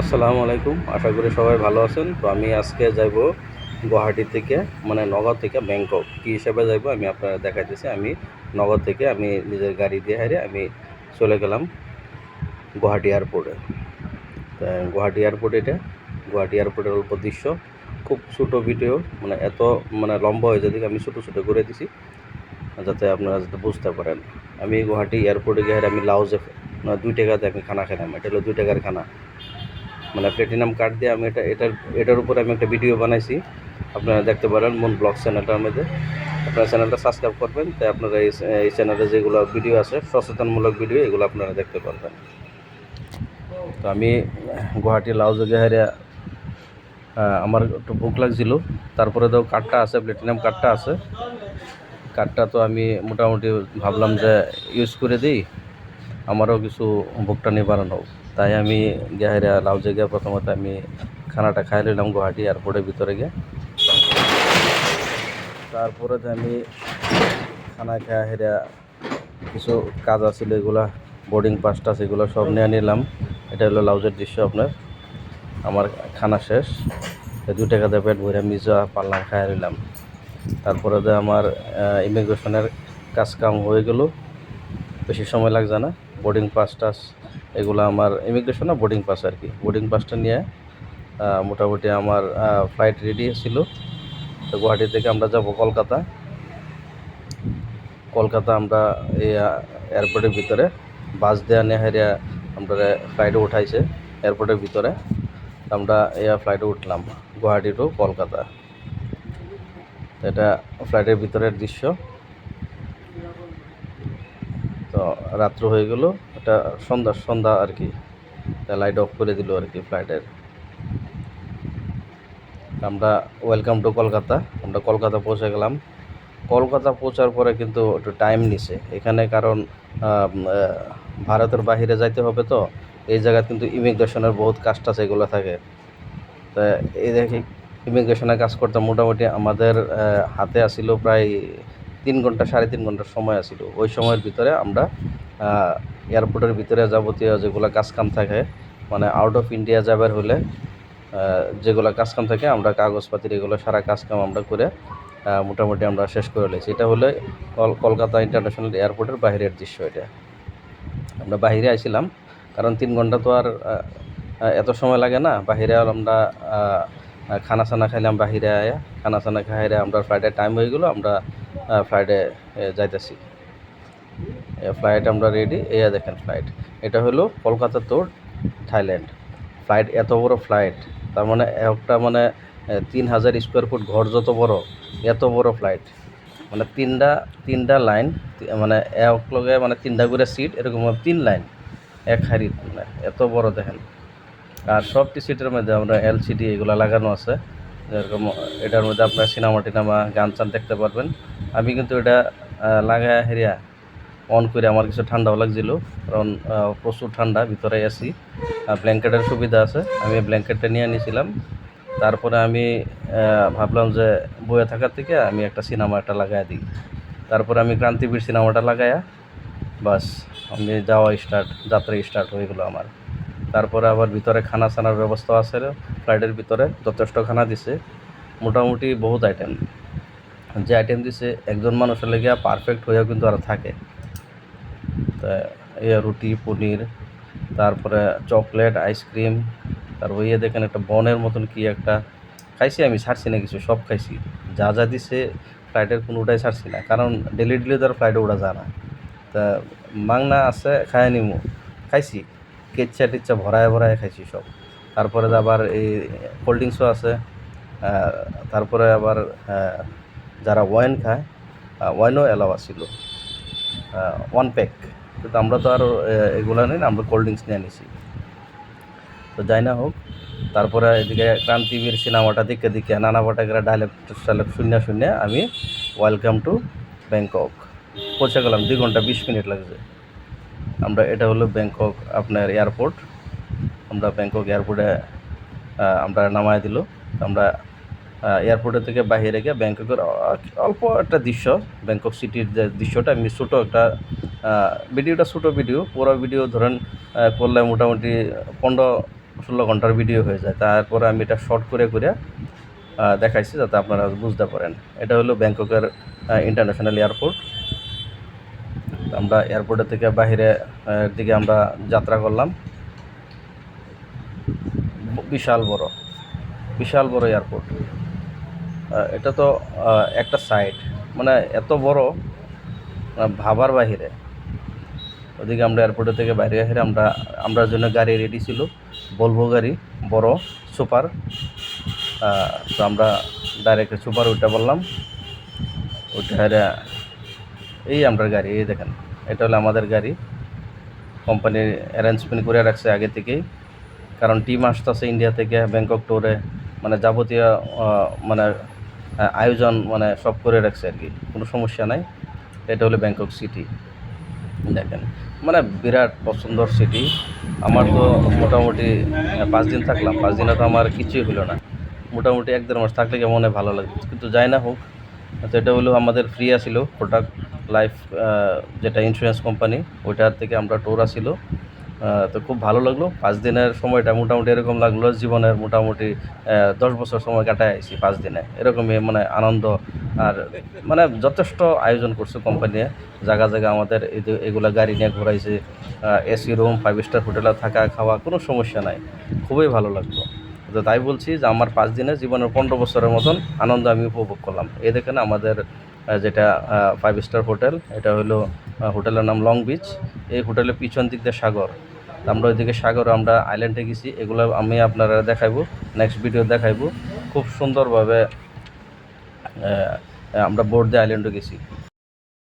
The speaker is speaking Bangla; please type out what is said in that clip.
আসসালামু আলাইকুম। আশা করি সবাই ভালো আছেন। তো আমি আজকে যাব গুয়াহাটি থেকে মানে নগর থেকে ব্যাংকক। কী হিসাবে যাইব আমি আপনারা দেখাইতেছি। আমি নগর থেকে আমি নিজের গাড়ি দিয়ে হারে আমি চলে গেলাম গুয়াহাটি এয়ারপোর্টে। গুয়াহাটি এয়ারপোর্ট এটা। গুয়াহাটি এয়ারপোর্টের অল্প দৃশ্য খুব ছোটো ভিডিও মানে এত মানে লম্বা হয়ে যেদিকে আমি ছোটো ছোটো করে দিছি, যাতে আপনারা যাতে বুঝতে পারেন। আমি গুয়াহাটি এয়ারপোর্টে গিয়ে আমি লাউজে মানে দুই টাকাতে আমি খানা খেলাম। এটা হলো দুই টাকার খানা। মানে প্লেটিনাম কার্ড দিয়ে আমি এটা, এটার এটার উপরে আমি একটা ভিডিও বানাইছি। আপনারা দেখতে পারেন মন ব্লগ চ্যানেলটার মধ্যে। আপনারা চ্যানেলটা সাবস্ক্রাইব করবেন, তাই আপনারা এই চ্যানেলে যেগুলো ভিডিও আছে, সচেতনমূলক ভিডিও এগুলো আপনারা দেখতে পারবেন। তো আমি গুয়াহাটি, লাউজে গেহারিয়া আমার একটু ভুক লাগছিল। তারপরে তো কার্ডটা আছে প্লেটিনাম কার্ডটা আছে। কার্ডটা তো আমি মোটামুটি ভাবলাম যে ইউজ করে দিই। আমারও কিছু ভোগটা নিবারণ হোক। তাই আমি গিয়ে লাউজে গিয়ে প্রথমত আমি খানাটা খাই নিলাম গুয়াহাটি এয়ারপোর্টের ভিতরে গিয়ে। তারপরে আমি খানা খাই হেরা কিছু কাজ আছিল এগুলা বোর্ডিং পাসটা সেগুলো সব নিয়ে নিলাম। এটা হলো লাউজের দৃশ্য আপনার। আমার খানা শেষ। দু টাকা দিয়ে পেট ভরে মিজা পারলাম খাই নিলাম তারপরে যে আমার ইমিগ্রেশনের কাজ কাম হয়ে গেল। বেশি সময় লাগছে না। বোর্ডিং পাস টাস, এগুলো আমার ইমিগ্রেশন না বোর্ডিং পাস আর কি। বোর্ডিং পাসটা নিয়ে মোটামুটি আমার ফ্লাইট রেডি ছিল। তো গুয়াহাটি থেকে আমরা যাব কলকাতা। কলকাতা আমরা এই এয়ারপোর্টের ভিতরে, বাস দেওয়া নিয়ে হেরিয়া আমরা ফ্লাইটে উঠাইছে এয়ারপোর্টের ভিতরে। আমরা এই ফ্লাইটে উঠলাম গুয়াহাটি টু কলকাতা। এটা ফ্লাইটের ভিতরের দৃশ্য। রাত্র হয়ে গেল। এটা সন্ধ্যা সন্ধ্যা আর কি। লাইট অফ করে দিল আর কি ফ্লাইটের আমরা ওয়েলকাম টু কলকাতা। আমরা কলকাতা পৌঁছে গেলাম। কলকাতা পৌঁছার পরে কিন্তু একটু টাইম নিছে। এখানে কারণ ভারতের বাহিরে যাইতে হবে তো। এই জায়গায় কিন্তু ইমিগ্রেশনের বহুত কাজ টাজ এগুলো থাকে। তা এই দেখি, ইমিগ্রেশনের কাজ করতে মোটামুটি আমাদের হাতে আসিল প্রায় তিন ঘণ্টা, সাড়ে তিন ঘণ্টার সময় আসিল ওই সময়ের ভিতরে আমরা এয়ারপোর্টের ভিতরে যাবতীয় যেগুলো কাজকাম থাকে মানে আউট অফ ইন্ডিয়া যাবার হলে যেগুলো কাজকাম থাকে, আমরা কাগজপাতির এগুলো সারা কাজকাম আমরা করে মোটামুটি আমরা শেষ করে লেছি এটা হলো কল- কলকাতা ইন্টারন্যাশনাল এয়ারপোর্টের বাইরের দৃশ্য এটা। আমরা বাহিরে আইছিলাম, কারণ তিন ঘণ্টা তো আর এত সময় লাগে না। বাহিরে আমরা খানা সানা খাইলাম বাহিরে আয়া। খানা সানা খাইরে আমরা ফ্লাইটের টাইম হয়ে গেলো, আমরা ফ্লাইটে যাইতেছি। ফ্লাইট আমরা রেডি এই দেখেন ফ্লাইট এটা হলো কলকাতা তো থাইল্যান্ড। ফ্লাইট এত বড় ফ্লাইট তার মানে একটা মানে তিন হাজার স্কোয়ার ফুট ঘর যত বড়, এত বড় ফ্লাইট মানে তিনটা তিনটা লাইন মানে এক লগে মানে তিনটা করে সিট এরকম তিন লাইন এক হারি মানে এত বড় দেখেন। আর সবটি সিটের মধ্যে আমরা এলসিডি এগুলো লাগানো আছে। যেরকম এটার মধ্যে আপনার সিনেমা টিনেমা গান চান দেখতে পারবেন। আমি কিন্তু এটা লাগায় হেরিয়া অন করে আমার কিছু ঠান্ডাও লাগছিল, কারণ প্রচুর ঠান্ডা, ভিতরে এসি ব্ল্যাঙ্কেটের সুবিধা আছে। আমি ব্ল্যাঙ্কেটটা নিয়ে নিয়েছিলাম তারপরে আমি ভাবলাম যে বয়ে থাকার থেকে আমি একটা সিনেমা একটা লাগাই দিই। তারপরে আমি ক্রান্তিবীর সিনেমাটা লাগায়া, বাস, আমি যাওয়া স্টার্ট যাত্রা স্টার্ট হয়ে গেলো আমার। তারপরে আবার ভিতরে খানা ছানার ব্যবস্থা আছে ফ্লাইটের ভিতরে, যথেষ্ট খানা দিছে। মোটামুটি বহুত আইটেম যে আইটেম দিছে, একজন মানুষের লেগে পারফেক্ট হয়েও কিন্তু আর থাকে। তা রুটি, পনির, তারপরে চকলেট আইসক্রিম তারপর ইয়ে দেখেন একটা বনের মতন কি একটা। খাইছি আমি, ছাড়ছি না কিছু, সব খাইছি। যা যা দিছে ফ্লাইটের কোনোটাই ছাড়ছি না। কারণ ডেলি ডেলি তো আর ফ্লাইটে ওঠা যায় না। তা মাংনা আছে খাই নিমু। খাইছি। কেচ্চা টেচ্চা ভরায় ভরায় খাইছি সব। তারপরে আবার এই কোল্ড ড্রিঙ্কসও আছে তারপরে আবার যারা ওয়াইন খায় ওয়াইনও অ্যালাও আছিল। ওয়ান প্যাক কিন্তু আমরা তো আর এগুলো নেই না, আমরা কোল্ড ড্রিঙ্কস নিয়ে নিছি। তো যাই না হোক তারপরে এদিকে ক্রান্তিবীর সিনেমাটা দিকে দিকে নানা পাটাকেরা ডায়লগ টাইলগ শূন্য শূন্য আমি ওয়েলকাম টু ব্যাংকক পৌঁছে গেলাম দুই ঘণ্টা বিশ মিনিট লাগছে। আমরা, এটা হলো ব্যাংকক আপনার এয়ারপোর্ট। আমরা ব্যাংকক এয়ারপোর্টে আমরা নামায় দিল। আমরা এয়ারপোর্টের থেকে বাইরে গিয়ে ব্যাংককের অল্প একটা দৃশ্য, ব্যাংকক সিটির যে দৃশ্যটা, আমি ছোটো একটা ভিডিওটা ছোটো ভিডিও, পুরো ভিডিও ধরেন করলে মোটামুটি পনেরো ষোলো ঘণ্টার ভিডিও হয়ে যায়। তারপরে আমি এটা শর্ট করে করে দেখাইছি যাতে আপনারা বুঝতে পারেন। এটা হলো ব্যাংককের ইন্টারন্যাশনাল এয়ারপোর্ট আমরা এয়ারপোর্টের থেকে আহ, দিকে আমরা যাত্রা করলাম। বিশাল বড় বিশাল বড় এয়ারপোর্ট এটা তো একটা সাইট মানে এত বড় ভাবার বাহিরে। ওদিকে আমরা এয়ারপোর্টের থেকে বাইরে হেরে আমরা আমরা জন্য গাড়ি রেডি ছিল। বলভো গাড়ি বড় সুপার তো আমরা ডাইরেক্ট সুপার উঠে বললাম হেরে এই আমরা গাড়ি এই দেখেন। এটা হলো আমাদের গাড়ি। কোম্পানি অ্যারেঞ্জমেন্ট করে রাখছে আগে থেকেই। কারণ টিম আসতেছে ইন্ডিয়া থেকে ব্যাংকক ট্যুরে মানে যাবতীয় মানে আয়োজন মানে সব করে রাখছে আর কি। কোনো সমস্যা নাই। এটা হলো ব্যাংকক সিটি দেখেন মানে বিরাট পছন্দর সিটি আমার তো মোটামুটি পাঁচ দিন থাকলাম। পাঁচ দিনে তো আমার কিছুই হলো না। মোটামুটি এক দেড় মাস থাকলে কেমন ভালো লাগবে কিন্তু যাই না হোক তো এটা হলো আমাদের ফ্রি আসিল প্রোডাক্ট লাইফ যেটা ইন্স্যুরেন্স কোম্পানি ওইটার থেকে আমরা ট্যুর আসিল। তো খুব ভালো লাগল। পাঁচ দিনের সময়টা মোটামুটি এরকম লাগল জীবনের মোটামুটি দশ বছর সময় কাটায় আইছি পাঁচ দিনে। এরকমই মানে আনন্দ আর মানে যথেষ্ট আয়োজন করছে কোম্পানি জায়গা জায়গা আমাদের এগুলা গাড়ি নিয়ে ঘোরাইছে এসি রুম ফাইভ স্টার হোটেলে থাকা, খাওয়া, কোনো সমস্যা নাই। খুবই ভালো লাগল। তো তাই বলছি যে আমার পাঁচ দিনে জীবনের পনেরো বছরের মতন আনন্দ আমি উপভোগ করলাম। এই দেখেন আমাদের যেটা ফাইভ স্টার হোটেল এটা হলো হোটেলের নাম লং বিচ এই হোটেলের পিছন দিক দিয়ে সাগর। আমরা ওইদিকে সাগর আমরা আইল্যান্ডে গেছি। এগুলো আমি আপনারা দেখাইবো নেক্সট ভিডিও দেখাইবো। খুব সুন্দরভাবে আমরা বোর্ড দিয়ে আইল্যান্ডে গেছি।